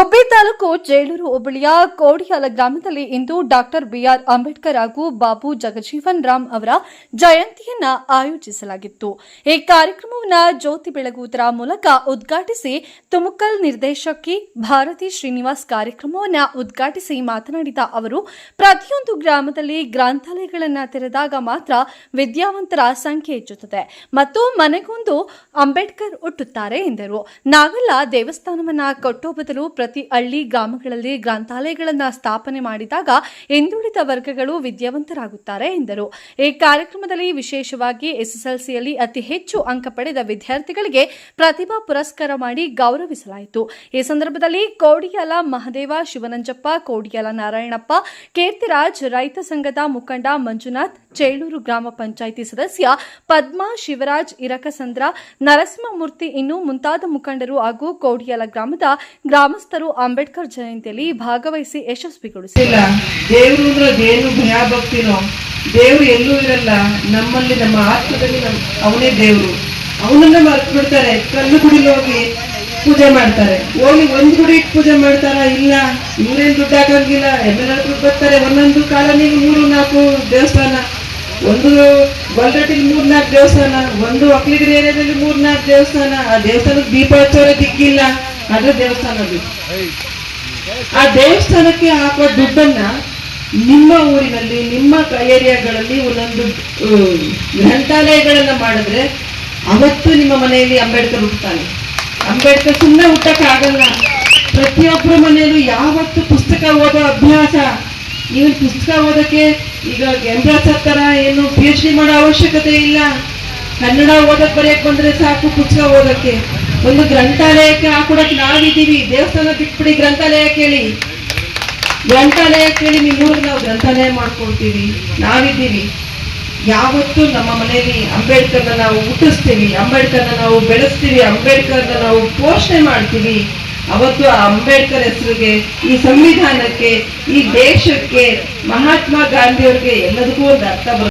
ಗುಬ್ಬಿ ತಾಲೂಕು ಜೇಳೂರು ಹೋಬಳಿಯ ಕೋಡಿಯಾಲ ಗ್ರಾಮದಲ್ಲಿ ಇಂದು doctor B R Ambedkar ಹಾಗೂ ಬಾಬು ಜಗಜೀವನ್ ರಾಮ್ ಅವರ ಜಯಂತಿಯನ್ನ ಆಯೋಜಿಸಲಾಗಿತ್ತು. ಈ ಕಾರ್ಯಕ್ರಮವನ್ನು ಜ್ಯೋತಿ ಬೆಳಗುವುದರ ಮೂಲಕ ಉದ್ಘಾಟಿಸಿ ತುಮಕಲ್ ನಿರ್ದೇಶಕಿ ಭಾರತಿ ಶ್ರೀನಿವಾಸ್ ಕಾರ್ಯಕ್ರಮವನ್ನು ಉದ್ಘಾಟಿಸಿ ಮಾತನಾಡಿದ ಅವರು, ಪ್ರತಿಯೊಂದು ಗ್ರಾಮದಲ್ಲಿ ಗ್ರಂಥಾಲಯಗಳನ್ನು ತೆರೆದಾಗ ಮಾತ್ರ ವಿದ್ಯಾವಂತರ ಸಂಖ್ಯೆ ಹೆಚ್ಚುತ್ತದೆ ಮತ್ತು ಮನೆಗೊಂದು ಅಂಬೇಡ್ಕರ್ ಹುಟ್ಟುತ್ತಾರೆ ಎಂದರು. ನಾವೆಲ್ಲ ದೇವಸ್ಥಾನವನ್ನ ಕಟ್ಟೋ ಬದಲು ಪ್ರತಿ ಹಳ್ಳಿ ಗ್ರಾಮಗಳಲ್ಲಿ ಗ್ರಂಥಾಲಯಗಳನ್ನು ಸ್ಥಾಪನೆ ಮಾಡಿದಾಗ ಹಿಂದುಳಿದ ವರ್ಗಗಳು ವಿದ್ಯಾವಂತರಾಗುತ್ತಾರೆ ಎಂದರು. ಈ ಕಾರ್ಯಕ್ರಮದಲ್ಲಿ ವಿಶೇಷವಾಗಿ ಎಸ್ಎಸ್ಎಲ್ಸಿಯಲ್ಲಿ ಅತಿ ಹೆಚ್ಚು ಅಂಕ ಪಡೆದ ವಿದ್ಯಾರ್ಥಿಗಳಿಗೆ ಪ್ರತಿಭಾ ಪುರಸ್ಕಾರ ಮಾಡಿ ಗೌರವಿಸಲಾಯಿತು. ಈ ಸಂದರ್ಭದಲ್ಲಿ ಕೋಡಿಯಾಲ ಮಹದೇವ, ಶಿವನಂಜಪ್ಪ, ಕೋಡಿಯಾಲ ನಾರಾಯಣಪ್ಪ, ಕೀರ್ತಿರಾಜ್, ರೈತ ಸಂಘದ ಮುಖಂಡ ಮಂಜುನಾಥ್ ಚೇಳೂರು ಗ್ರಾಮ ಪಂಚಾಯಿತಿ ಸದಸ್ಯ ಪದ್ಮಾ ಶಿವರಾಜ್, ಇರಕಸಂದ್ರ, ನರಸಿಂಹಮೂರ್ತಿ ಇನ್ನು ಮುಂತಾದ ಮುಖಂಡರು ಹಾಗೂ ಕೋಡಿಯಲ ಗ್ರಾಮದ ಗ್ರಾಮಸ್ಥರು ಅಂಬೇಡ್ಕರ್ ಜಯಂತಿಯಲ್ಲಿ ಭಾಗವಹಿಸಿ ಯಶಸ್ವಿಗೊಳಿಸಿದರು. ದೇವರು ಅಂದ್ರೆ ಅದೇನು ಭಯ ಭಕ್ತಿನೋ ಎಲ್ಲೂ ಇರಲ್ಲ, ನಮ್ಮಲ್ಲಿ ನಮ್ಮ ಆತ್ಮದಲ್ಲಿ ಅವನೇ ದೇವರು. ಅವನನ್ನ ಮರ್ತು ಬಿಡ್ತಾರೆ ಕಲ್ಲು ಗುಡಿಲಿ ಹೋಗಿ ಪೂಜೆ ಮಾಡ್ತಾರೆ. ಹೋಗಿ ಒಂದ್ ಗುಡಿ ಇಟ್ಟು ಪೂಜೆ ಮಾಡ್ತಾರ? ಇಲ್ಲ ಇವ್ರೇನ್ ದುಡ್ಡು ಹಾಕಂಗಿಲ್ಲ. ಎಂ ಎಲ್ ಬರ್ತಾರೆ, ಒಂದೊಂದು ಕಾಲನಿಗೆ ಮೂರು ನಾಲ್ಕು ದೇವಸ್ಥಾನ. ಒಂದು ಗೊಲ್ರಟ್ಟಿಲಿ ಮೂರ್ನಾಲ್ಕು ದೇವಸ್ಥಾನ, ಒಂದು ಒಕ್ಕಲಿಗರ ಏರಿಯಾದಲ್ಲಿ ಮೂರ್ನಾಲ್ಕು ದೇವಸ್ಥಾನ. ಆ ದೇವಸ್ಥಾನಕ್ಕೆ ದೀಪ ಹಚ್ಚೋರೆ ದಿಕ್ಕಿಲ್ಲ ಅದ್ರ ದೇವಸ್ಥಾನದ್ದು ಆ ದೇವಸ್ಥಾನಕ್ಕೆ ಹಾಕುವ ದುಡ್ಡನ್ನ ನಿಮ್ಮ ಊರಿನಲ್ಲಿ, ನಿಮ್ಮ ಏರಿಯಾಗಳಲ್ಲಿ ಒಂದೊಂದು ಗ್ರಂಥಾಲಯಗಳನ್ನ ಮಾಡಿದ್ರೆ ಅವತ್ತು ನಿಮ್ಮ ಮನೆಯಲ್ಲಿ ಅಂಬೇಡ್ಕರ್ ಹುಟ್ಟುತ್ತಾನೆ. ಅಂಬೇಡ್ಕರ್ ಸುಮ್ಮನೆ ಹುಟ್ಟಕ್ಕೆ ಆಗಲ್ಲ ಪ್ರತಿಯೊಬ್ಬರ ಮನೆಯಲ್ಲೂ ಯಾವತ್ತು ಪುಸ್ತಕ ಓದೋ ಅಭ್ಯಾಸ ನೀವು ಪುಸ್ತಕ ಓದಕ್ಕೆ ಈಗ ಕೇಂದ್ರ ಸರ್ಕಾರ ಏನು ಪಿ ಎಚ್ ಡಿ ಮಾಡೋ ಅವಶ್ಯಕತೆ ಇಲ್ಲ. ಕನ್ನಡ ಓದಕ್ ಬರೆಯಕ್ ಬಂದ್ರೆ ಸಾಕು ಪುಸ್ತಕ ಓದಕ್ಕೆ. ಒಂದು ಗ್ರಂಥಾಲಯಕ್ಕೆ ಹಾಕೊಡಕ್ ನಾವಿದ್ದೀವಿ. ದೇವಸ್ಥಾನ ಬಿಟ್ಬಿಡಿ ಗ್ರಂಥಾಲಯ ಕೇಳಿ. ಗ್ರಂಥಾಲಯ ಕೇಳಿ ನಿಮ್ಮೂರಿಗೆ ನಾವು ಗ್ರಂಥಾಲಯ ಮಾಡ್ಕೊಳ್ತೀವಿ. ನಾವಿದ್ದೀವಿ. ಯಾವತ್ತು ನಮ್ಮ ಮನೆಯಲ್ಲಿ ಅಂಬೇಡ್ಕರ್ನ ನಾವು ಹುಟ್ಟಿಸ್ತೀವಿ. ಅಂಬೇಡ್ಕರ್ನ ನಾವು ಬೆಳೆಸ್ತೀವಿ. ಅಂಬೇಡ್ಕರ್ನ ನಾವು ಪೋಷಣೆ ಮಾಡ್ತೀವಿ. ಅವತ್ತು ಆ ಅಂಬೇಡ್ಕರ್ ಹೆಸರಿಗೆ ಈ ಸಂವಿಧಾನಕ್ಕೆ ಈ ದೇಶಕ್ಕೆ ಮಹಾತ್ಮ ಗಾಂಧಿಯವ್ರಿಗೆ ಎಲ್ಲದಕ್ಕೂ ಒಂದು ಅರ್ಥ